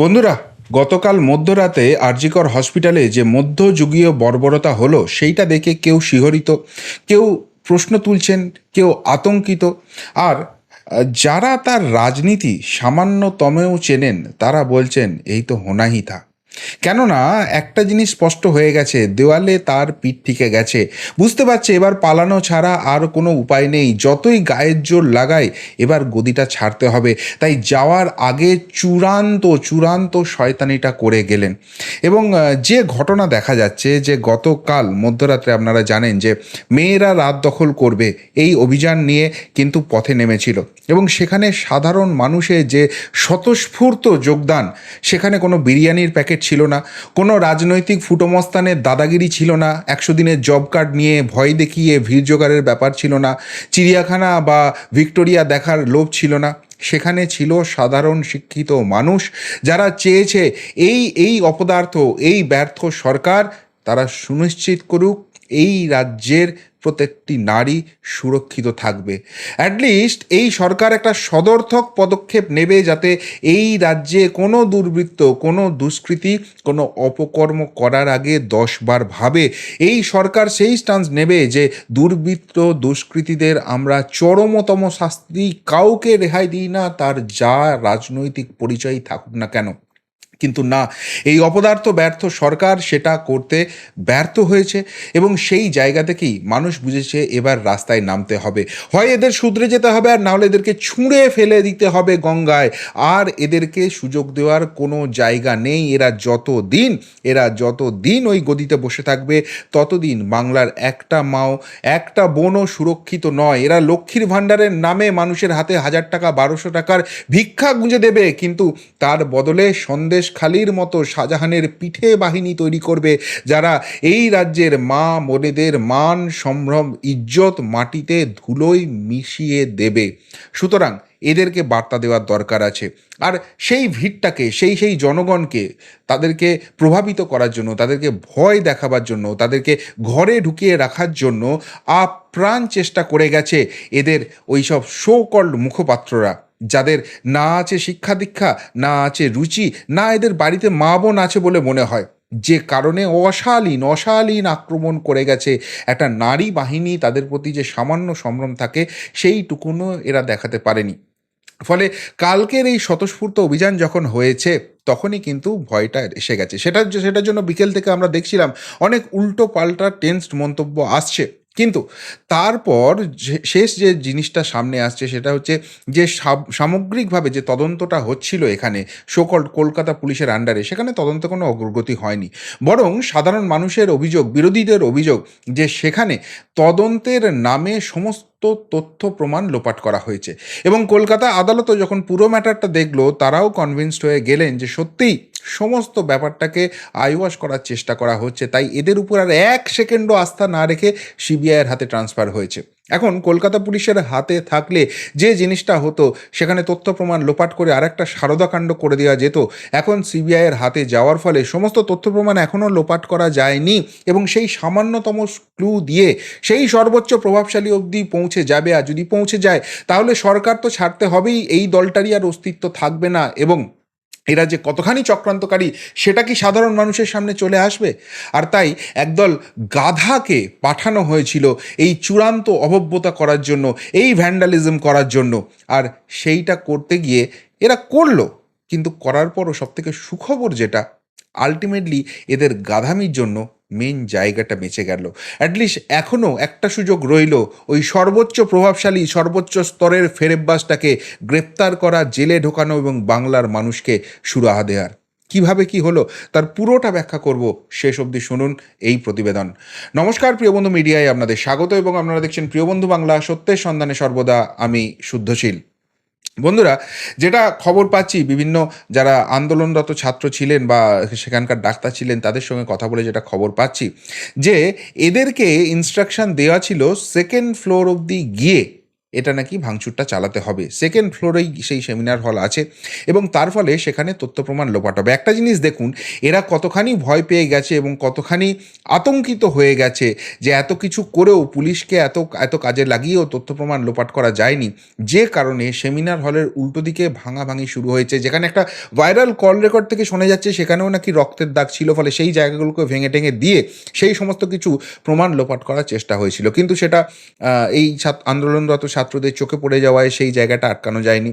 বন্ধুরা, গতকাল মধ্যরাতে আরজিকর হসপিটালে যে মধ্যযুগীয় বর্বরতা হলো, সেইটা দেখে কেউ শিহরিত, কেউ প্রশ্ন তুলছেন, কেউ আতঙ্কিত। আর, যারা তার রাজনীতি সামান্যতমেও চেনেন, তারা বলছেন, এই তো হোনাহি থা কেননা, একটা জিনিস স্পষ্ট হয়ে গেছে, দেওয়ালে তার পিঠ থেকে গেছে। বুঝতে পারছে, এবার পালানো ছাড়া আর কোনো উপায় নেই। যতই গায়ের জোর লাগায়, এবার গদিটা ছাড়তে হবে। তাই যাওয়ার আগে চূড়ান্ত চূড়ান্ত শয়তানিটা করে গেলেন। এবং যে ঘটনা দেখা যাচ্ছে, যে গতকাল, মধ্যরাত্রে আপনারা জানেন যে মেয়েরা রাত দখল করবে, এই অভিযান নিয়ে কিন্তু পথে নেমেছিল। এবং সেখানে সাধারণ মানুষের যে স্বতঃস্ফূর্ত যোগদান, সেখানে কোনো বিরিয়ানির প্যাকেট ছিল না। কোনো রাজনৈতিক ফুটোমস্তানের দাদাগিরি ছিল না। একশো দিনের জব কার্ড নিয়ে ভয় দেখিয়ে ভিড় জোগাড়ের ব্যাপার ছিল না। চিড়িয়াখানা বা ভিক্টোরিয়া দেখার লোভ ছিল না। সেখানে ছিল সাধারণ শিক্ষিত মানুষ যারা চেয়েছে এই এই অপদার্থ, এই ব্যর্থ সরকার তারা সুনিশ্চিত করুক এই রাজ্যের প্রত্যেকটি নারী সুরক্ষিত থাকবে। অ্যাটলিস্ট এই সরকার একটা সদর্থক পদক্ষেপ নেবে যাতে এই রাজ্যে কোনো দুর্বৃত্ত, কোনো দুষ্কৃতি, কোনো অপকর্ম করার আগে দশবার ভাবে। এই সরকার সেই স্টান্স নেবে যে দুর্বৃত্ত, দুষ্কৃতীদের আমরা চরমতম শাস্তি কাউকে রেহাই দিই না, তার যা রাজনৈতিক পরিচয় থাকুক না কেন। কিন্তু না, এই অপদার্থ ব্যর্থ সরকার সেটা করতে ব্যর্থ হয়েছে এবং সেই জায়গা থেকেই মানুষ বুঝেছে এবার রাস্তায় নামতে হবে। হয় এদের শুধরে যেতে হবে আর নাহলে এদেরকে ছুঁড়ে ফেলে দিতে হবে গঙ্গায়। আর এদেরকে সুযোগ দেওয়ার কোনো জায়গা নেই। এরা যত দিন এরা যত দিন ওই গদিতে বসে থাকবে, ততদিন বাংলার একটা মাও, একটা বোনও সুরক্ষিত নয়। এরা লক্ষ্মীর ভাণ্ডারের নামে মানুষের হাতে হাজার টাকা, বারোশো টাকার ভিক্ষা গুঁজে দেবে। কিন্তু তার বদলে সন্দেশ খালির মতো শাহজাহানের পিঠে বাহিনী তৈরি করবে, যারা এই রাজ্যের মা বোনেদের মান, সম্ভ্রম, ইজ্জত মাটিতে ধুলোয় মিশিয়ে দেবে। সুতরাং এদেরকে বার্তা দেওয়ার দরকার আছে। আর সেই ভিড়টাকে, সেই সেই জনগণকে তাদেরকে প্রভাবিত করার জন্য, তাদেরকে ভয় দেখাবার জন্য, তাদেরকে ঘরে ঢুকিয়ে রাখার জন্য আপ্রাণ চেষ্টা করে গেছে এদের ওইসব শো কল্ড মুখপাত্ররা। যাদের না আছে শিক্ষা দীক্ষা, না আছে রুচি, না এদের বাড়িতে মা বোন আছে বলে মনে হয়। যে কারণে অশালীন অশালীন আক্রমণ করে গেছে একটা নারী বাহিনী তাদের প্রতি যে সামান্য সম্ভ্রম থাকে, সেইটুকুনও এরা দেখাতে পারেনি। ফলে কালকের এই স্বতঃস্ফূর্ত অভিযান যখন হয়েছে, তখনই কিন্তু ভয়টা এসে গেছে। সেটার জ- সেটার জন্য বিকেল থেকে আমরা দেখছিলাম অনেক উল্টো পাল্টা টেন্সড মন্তব্য আসছে। কিন্তু তারপর শেষ যে জিনিসটা সামনে আসছে সেটা হচ্ছে যে সামগ্রিকভাবে যে তদন্তটা হচ্ছিল এখানে সকল কলকাতা পুলিশের আন্ডারে সেখানে তদন্ত কোনো অগ্রগতি হয়নি। বরং সাধারণ মানুষের অভিযোগ, বিরোধীদের অভিযোগ যে সেখানে তদন্তের নামে সমস্ত তথ্য প্রমাণ লোপাট করা হয়েছে। এবং কলকাতা আদালতও যখন পুরো ম্যাটারটা দেখল, তারাও কনভিন্সড হয়ে গেলেন যে সত্যিই সমস্ত ব্যাপারটাকে আইওয়াশ করার চেষ্টা করা হচ্ছে। তাই এদের উপর আর এক সেকেন্ডও আস্থা না রেখে সিবিআইয়ের হাতে ট্রান্সফার হয়েছে। এখন কলকাতা পুলিশের হাতে থাকলে যে জিনিসটা হতো, সেখানে তথ্য প্রমাণ লোপাট করে আরেকটা সারদাকাণ্ড করে দেওয়া যেত। এখন সিবিআইয়ের হাতে যাওয়ার ফলে সমস্ত তথ্য প্রমাণ এখনও লোপাট করা যায়নি এবং সেই সামান্যতম ক্লু দিয়ে সেই সর্বোচ্চ প্রভাবশালী অবধি পৌঁছে যাবে। আর যদি পৌঁছে যায়, তাহলে সরকার তো ছাড়তে হবেই। এই দলটারই আর অস্তিত্ব থাকবে না এবং এরা যে কতখানি চক্রান্তকারী সেটা কি সাধারণ মানুষের সামনে চলে আসবে? আর তাই একদল গাধাকে পাঠানো হয়েছিল এই চূড়ান্ত অভব্যতা করার জন্য, এই ভ্যান্ডালিজম করার জন্য। আর সেইটা করতে গিয়ে এরা করল, কিন্তু করার পরও সবথেকে সুখবর যেটা আলটিমেটলি এদের গাধামির জন্য মেন জায়গাটা বেঁচে গেল। অ্যাটলিস্ট এখনও একটা সুযোগ রইল, ওই সর্বোচ্চ প্রভাবশালী, সর্বোচ্চ স্তরের ফেরেব্বাসটাকে গ্রেপ্তার করা, জেলে ঢোকানো এবং বাংলার মানুষকে সুরাহা দেওয়ার। কীভাবে কি হলো, তার পুরোটা ব্যাখ্যা করব শেষ অবধি শুনুন এই প্রতিবেদন। নমস্কার প্রিয় বন্ধু মিডিয়ায়, আপনাদের স্বাগত এবং আপনারা দেখছেন প্রিয় বন্ধু বাংলা, সত্যের সন্ধানে সর্বদা আমি শুদ্ধশীল। বন্ধুরা, যেটা খবর পাচ্ছি, বিভিন্ন যারা আন্দোলনরত ছাত্র ছিলেন বা সেখানকার ডাক্তার ছিলেন, তাদের সঙ্গে কথা বলে যেটা খবর পাচ্ছি, যে এদেরকে ইনস্ট্রাকশন দেওয়া ছিল সেকেন্ড ফ্লোর অবধি গিয়ে এটা নাকি ভাঙচুরটা চালাতে হবে। সেকেন্ড ফ্লোরেই সেই সেমিনার হল আছে এবং তার ফলে সেখানে তথ্য প্রমাণ লোপাট হবে। একটা জিনিস দেখুন, এরা কতখানি ভয় পেয়ে গেছে এবং কতখানি আতঙ্কিত হয়ে গেছে যে এত কিছু করেও পুলিশকে এত এত কাজে লাগিয়েও তথ্য প্রমাণ লোপাট করা যায়নি। যে কারণে সেমিনার হলের উল্টো দিকে ভাঙাভাঙি শুরু হয়েছে। যেখানে একটা ভাইরাল কল রেকর্ড থেকে শোনা যাচ্ছে, সেখানেও নাকি রক্তের দাগ ছিল, ফলে সেই জায়গাগুলোকে ভেঙে টেঙে দিয়ে সেই সমস্ত কিছু প্রমাণ লোপাট করার চেষ্টা হয়েছিল। কিন্তু সেটা এই ছাত্র, আন্দোলনরত ছাত্রদের চোখে পড়ে যাওয়ায় সেই জায়গাটা আটকানো যায়নি।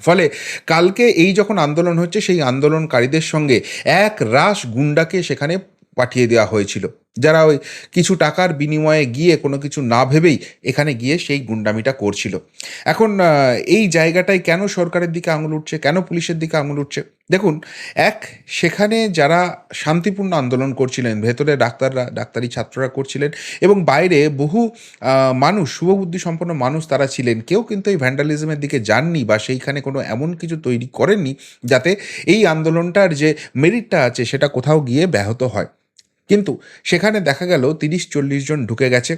ফলে কালকে এই যখন আন্দোলন হচ্ছে, সেই আন্দোলনকারীদের সঙ্গে এক রাশ গুন্ডাকে সেখানে পাঠিয়ে দেওয়া হয়েছিল। যারা ওই কিছু টাকার বিনিময়ে গিয়ে কোনো কিছু না ভেবেই এখানে গিয়ে সেই গুন্ডামিটা করছিল। এখন এই জায়গাটায় কেন সরকারের দিকে আঙুল উঠছে? কেন পুলিশের দিকে আঙুল উঠছে? দেখুন, এক, সেখানে যারা শান্তিপূর্ণ আন্দোলন করছিলেন, ভেতরে ডাক্তাররা, ডাক্তারি ছাত্ররা করছিলেন এবং বাইরে বহু মানুষ শুভবুদ্ধি সম্পন্ন মানুষ তারা ছিলেন, কেউ কিন্তু এই ভ্যান্ডালিজমের দিকে যাননি বা সেইখানে কোনো এমন কিছু তৈরি করেননি যাতে এই আন্দোলনটার যে মেরিটটা আছে সেটা কোথাও গিয়ে ব্যাহত হয়। কিন্তু সেখানে দেখা গেল তিরিশ চল্লিশ জন ঢুকে গেছে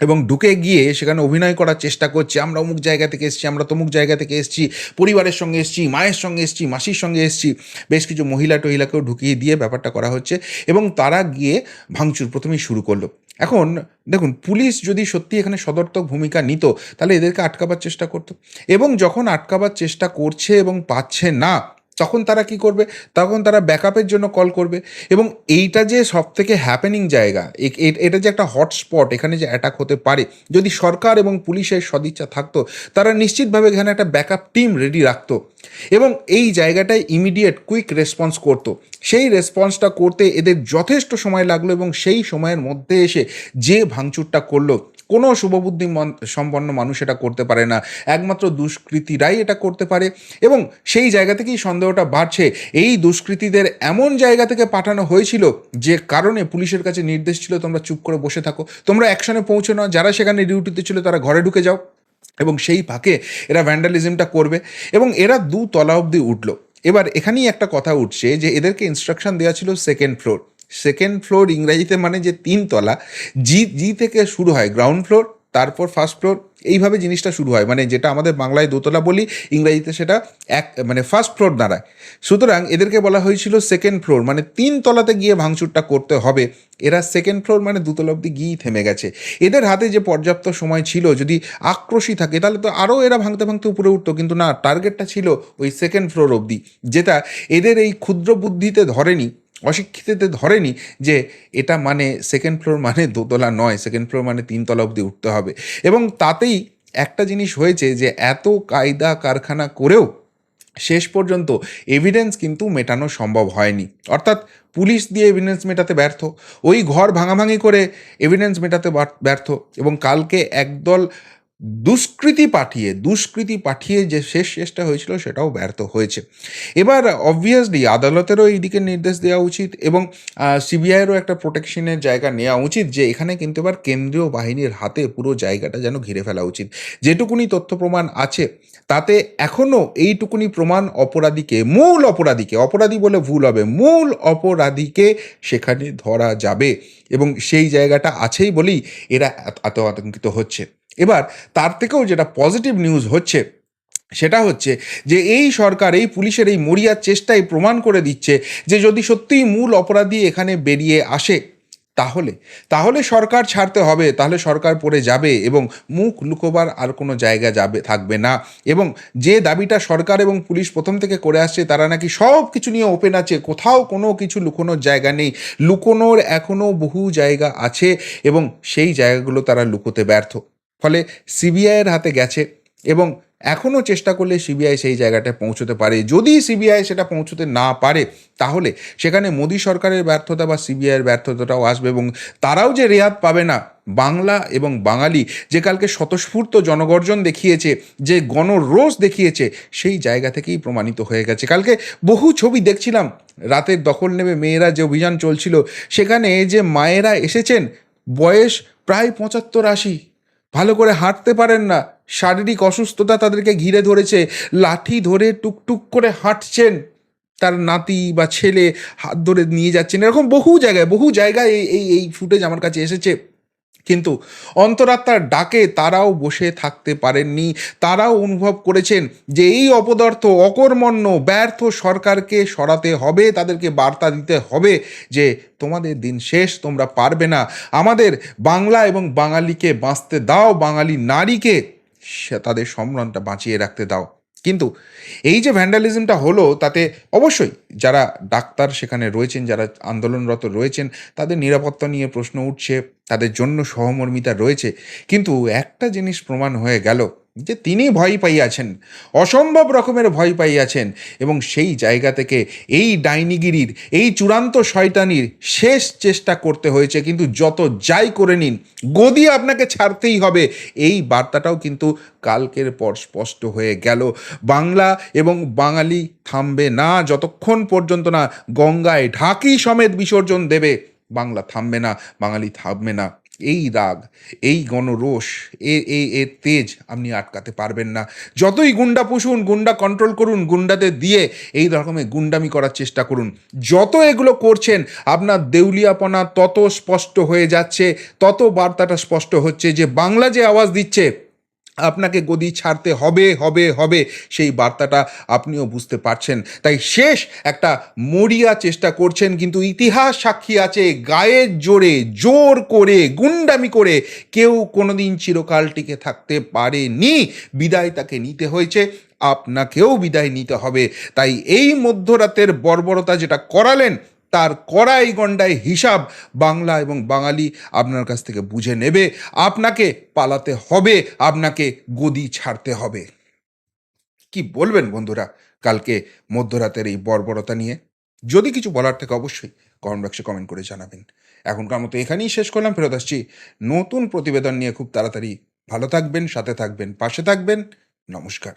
এবং ঢুকে গিয়ে সেখানে অভিনয় করার চেষ্টা করছে। আমরা অমুক জায়গা থেকে এসেছি, আমরা তমুক জায়গা থেকে এসেছি, পরিবারের সঙ্গে এসেছি, মায়ের সঙ্গে এসেছি, মাসির সঙ্গে এসেছি, বেশ কিছু মহিলা টহিলাকেও ঢুকিয়ে দিয়ে ব্যাপারটা করা হচ্ছে এবং তারা গিয়ে ভাঙচুর প্রথমেই শুরু করল। এখন দেখুন, পুলিশ যদি সত্যি এখানে সদর্থক ভূমিকা নিত, তাহলে এদেরকে আটকাবার চেষ্টা করতো। এবং যখন আটকাবার চেষ্টা করছে এবং পাচ্ছে না তখন তারা কি করবে? তখন তারা ব্যাকআপের জন্য কল করবে। এবং এইটা যে সব থেকে হ্যাপেনিং জায়গা এটা যে একটা হটস্পট এখানে যে অ্যাটাক হতে পারে, যদি সরকার এবং পুলিশের সদিচ্ছা থাকতো, তারা নিশ্চিতভাবে এখানে একটা ব্যাকআপ টিম রেডি রাখতো। এবং এই জায়গাটায় ইমিডিয়েট কুইক রেসপন্স করতো। সেই রেসপন্সটা করতে এদের যথেষ্ট সময় লাগল এবং সেই সময়ের মধ্যে এসে যে ভাঙচুরটা করল কোনো শুভবুদ্ধি সম্পন্ন মানুষ এটা করতে পারে না। একমাত্র দুষ্কৃতীরাই এটা করতে পারে এবং সেই জায়গা থেকেই সন্দেহটা বাড়ছে। এই দুষ্কৃতীদের এমন জায়গা থেকে পাঠানো হয়েছিল যে কারণে পুলিশের কাছে নির্দেশ ছিল, তোমরা চুপ করে বসে থাকো। তোমরা অ্যাকশনে পৌঁছে নাও যারা সেখানে ডিউটিতে ছিল তারা ঘরে ঢুকে যাও এবং সেই ফাঁকে এরা ভ্যান্ডালিজমটা করবে এবং এরা দু তলা অবধি উঠল। এবার এখানেই একটা কথা উঠছে যে এদেরকে ইনস্ট্রাকশন দেওয়া ছিল সেকেন্ড ফ্লোর সেকেন্ড ফ্লোর ইংরাজিতে মানে যে তিন তলা জি জি থেকে শুরু হয় গ্রাউন্ড ফ্লোর তারপর ফার্স্ট ফ্লোর এইভাবে জিনিসটা শুরু হয়। মানে যেটা আমাদের বাংলায় দোতলা বলি, ইংরাজিতে সেটা এক মানে ফার্স্ট ফ্লোর দাঁড়ায়। সুতরাং এদেরকে বলা হয়েছিল সেকেন্ড ফ্লোর মানে তিন তলাতে গিয়ে ভাঙচুরটা করতে হবে। এরা সেকেন্ড ফ্লোর মানে দুতলা অব্দি গিয়েই থেমে গেছে। এদের হাতে যে পর্যাপ্ত সময় ছিল, যদি আক্রোশী থাকে, তাহলে তো আরও এরা ভাঙতে ভাঙতে উপরে উঠতো, কিন্তু না টার্গেটটা ছিল ওই সেকেন্ড ফ্লোর অবধি, যেটা এদের এই ক্ষুদ্র বুদ্ধিতে ধরেনি। অশিক্ষিততে ধরেনি যে এটা মানে সেকেন্ড ফ্লোর মানে দোতলা নয় সেকেন্ড ফ্লোর মানে তিনতলা অবধি উঠতে হবে। এবং তাতেই একটা জিনিস হয়েছে যে এত কায়দা কারখানা করেও শেষ পর্যন্ত এভিডেন্স কিন্তু মেটানো সম্ভব হয়নি। অর্থাৎ পুলিশ দিয়ে এভিডেন্স মেটাতে ব্যর্থ, ওই ঘর ভাঙাভাঙি করে এভিডেন্স মেটাতে ব্যর্থ এবং কালকে একদল দুষ্কৃতি পাঠিয়ে দুষ্কৃতি পাঠিয়ে যে শেষ চেষ্টা হয়েছিল সেটাও ব্যর্থ হয়েছে। এবার অবভিয়াসলি আদালতেরও এই দিকে নির্দেশ দেওয়া উচিত এবং সিবিআইয়েরও একটা প্রোটেকশনের জায়গা নেওয়া উচিত যে এখানে কিন্তু এবার কেন্দ্রীয় বাহিনীর হাতে পুরো জায়গাটা যেন ঘিরে ফেলা উচিত। যেটুকুনি তথ্য প্রমাণ আছে, তাতে এখনও এইটুকুনি প্রমাণ অপরাধীকে, মূল অপরাধীকে, অপরাধী বলে ভুল হবে, মূল অপরাধীকে সেখানে ধরা যাবে এবং সেই জায়গাটা আছেই বলেই এরা এত- আতঙ্কিত হচ্ছে। এবার তার থেকেও যেটা পজিটিভ নিউজ হচ্ছে, সেটা হচ্ছে যে এই সরকার, এই পুলিশের এই মরিয়ার চেষ্টায় প্রমাণ করে দিচ্ছে যে যদি সত্যিই মূল অপরাধী এখানে বেরিয়ে আসে, তাহলে তাহলে সরকার ছাড়তে হবে, তাহলে সরকার পড়ে যাবে এবং মুখ লুকোবার আর কোনো জায়গা যাবে, থাকবে না এবং যে দাবিটা সরকার এবং পুলিশ প্রথম থেকে করে আসছে, তারা নাকি সব কিছু নিয়ে ওপেন আছে, কোথাও কোনো কিছু লুকোনোর জায়গা নেই, লুকোনোর এখনও বহু জায়গা আছে এবং সেই জায়গাগুলো তারা লুকোতে ব্যর্থ। ফলে সিবিআইয়ের হাতে গেছে এবং এখনও চেষ্টা করলে সিবিআই সেই জায়গাটায় পৌঁছতে পারে। যদি সিবিআই সেটা পৌঁছতে না পারে, তাহলে সেখানে মোদী সরকারের ব্যর্থতা বা সিবিআইয়ের ব্যর্থতাটাও আসবে এবং তারাও যে রেয়াত পাবে না, বাংলা এবং বাঙালি যে কালকে স্বতঃস্ফূর্ত জনগর্জন দেখিয়েছে, যে গণরোষ দেখিয়েছে, সেই জায়গা থেকেই প্রমাণিত হয়ে গেছে। কালকে বহু ছবি দেখছিলাম, রাতের দখল নেবে মেয়েরা যে অভিযান চলছিল, সেখানে যে মায়েরা এসেছেন, বয়স প্রায় পঁচাত্তর আশি। ভালো করে হাঁটতে পারেন না। শারীরিক অসুস্থতা তাদেরকে ঘিরে ধরেছে। লাঠি ধরে টুকটুক করে হাঁটছেন। তার নাতি বা ছেলে হাত ধরে নিয়ে যাচ্ছেন। এরকম বহু জায়গায় বহু জায়গায় এই এই এই ফুটেজ আমার কাছে এসেছে। কিন্তু অন্তরাত্মার ডাকে তারাও বসে থাকতে পারেননি। তারাও অনুভব করেছেন যে এই অপদার্থ অকর্মণ্য, ব্যর্থ সরকারকে সরাতে হবে, তাদেরকে বার্তা দিতে হবে যে তোমাদের দিন শেষ, তোমরা পারবে না। আমাদের বাংলা এবং বাঙালিকে বাঁচতে দাও, বাঙালি নারীকে তাদের সম্মানটা বাঁচিয়ে রাখতে দাও। কিন্তু এই যে ভ্যান্ডালিজমটা হলো, তাতে অবশ্যই যারা ডাক্তার সেখানে রয়েছেন, যারা আন্দোলনরত রয়েছেন, তাদের নিরাপত্তা নিয়ে প্রশ্ন উঠছে, তাদের জন্য সহমর্মিতা রয়েছে। কিন্তু একটা জিনিস প্রমাণ হয়ে গেল যে তিনি ভয় পাইয়াছেন, অসম্ভব রকমের ভয় পাইয়াছেন এবং সেই জায়গা থেকে এই ডাইনিগিরির, এই চূড়ান্ত শয়তানির শেষ চেষ্টা করতে হয়েছে। কিন্তু যত যাই করে নিন, গদি আপনাকে ছাড়তেই হবে। এই বার্তাটাও কিন্তু কালকের পর স্পষ্ট হয়ে গেল। বাংলা এবং বাঙালি থামবে না, যতক্ষণ পর্যন্ত না গঙ্গায় ঢাকি সমেত বিসর্জন দেবে। বাংলা থামবে না, বাঙালি থামবে না। এই রাগ, এই গণরোষ, এ এই এর তেজ আপনি আটকাতে পারবেন না। যতই গুন্ডা পুষুন, গুন্ডা কন্ট্রোল করুন, গুন্ডাদের দিয়ে এই রকমের গুন্ডামি করার চেষ্টা করুন। যত এগুলো করছেন, আপনার দেউলিয়াপনা তত স্পষ্ট হয়ে যাচ্ছে, তত বার্তাটা স্পষ্ট হচ্ছে যে বাংলা যে আওয়াজ দিচ্ছে আপনাকে গদি ছাড়তে হবে হবে হবে, সেই বার্তাটা আপনিও বুঝতে পারছেন। তাই শেষ একটা মরিয়া চেষ্টা করছেন, কিন্তু ইতিহাস সাক্ষী আছে গায়ের জোরে, জোর করে, গুন্ডামি করে কেউ কোনোদিন চিরকাল টিকে থাকতে পারেনি। বিদায় তাকে নিতে হয়েছে, আপনাকেও বিদায় নিতে হবে। তাই এই মধ্যরাতের বর্বরতা যেটা করালেন তার কড়াই গণ্ডায় হিসাব বাংলা এবং বাঙালি আপনার কাছ থেকে বুঝে নেবে। আপনাকে পালাতে হবে, আপনাকে গদি ছাড়তে হবে। কি বলবেন বন্ধুরা কালকে মধ্যরাতের এই বর্বরতা নিয়ে? যদি কিছু বলার থেকে অবশ্যই কমেন্ট বক্সে কমেন্ট করে জানাবেন। এখনকার মতো এখানেই শেষ করলাম, ফেরত আসছি নতুন প্রতিবেদন নিয়ে। খুব তাড়াতাড়ি ভালো থাকবেন, সাথে থাকবেন, পাশে থাকবেন। নমস্কার।